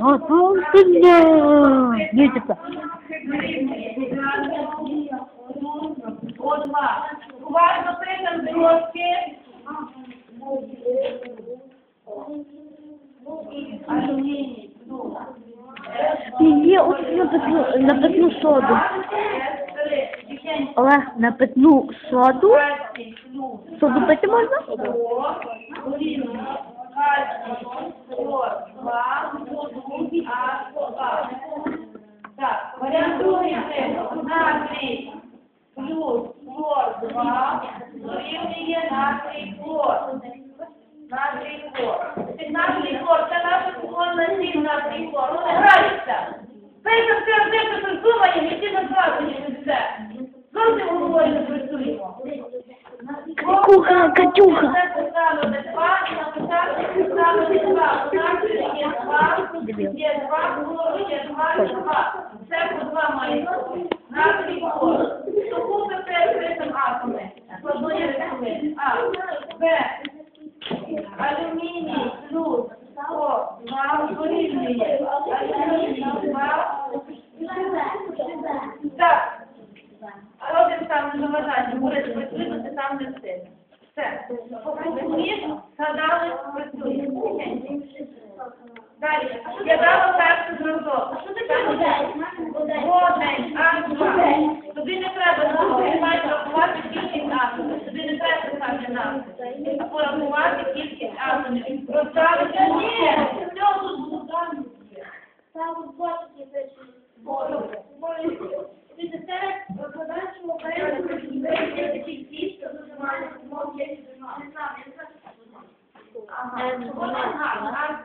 Готовься. Дивіться. Уважно прийдемо плюс. Є ось написано, написано соду. Три. Тихенько. Олег, соду. Соду пити можна? Так, варіант другий. це плюс хлор два дорівнює натрій хлор. Натрій хлор. Натрій хлор, це наша кухонна сіль натрій хлор. Ну граються. Пейте все одне, що придумає, які назвати все. Зовсім. Кухня, Катюха. Це поставити два і написати поставити два. У нас є два, хлору є два, і два. Це по два має хлор. Тому це все критим атоми. Складної речовини. А, Б. Алюміній плюс О, два дорівнює. Алюміній два. Так. Робимо там не заважання, говорить, працюємо, там не. Все. Згадали, працюємо. Далі. Я дала перший зразок. А Що таке модель? Водень, атом. Тобі не треба того, рахувати кількість атомів. Тобі не треба писати назви. А порахувати кількість атомів. Розставити ні. Все тут було дані. А вот що, ви Тільки не мон. Так, дописуємо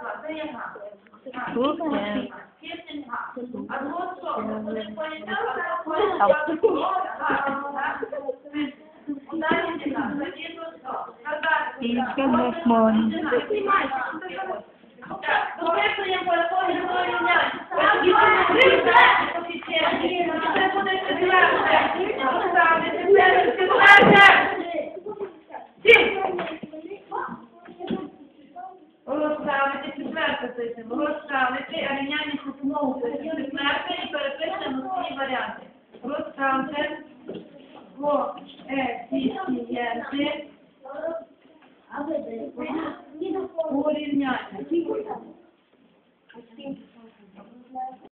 по якої другої рівня. Це буде четверте. Це четверте. Розставити четверте пишемо. Розставити, а рівняння допомогу четверте і перепишемо всі варіанти. Розставте. О, е, ви урівняння.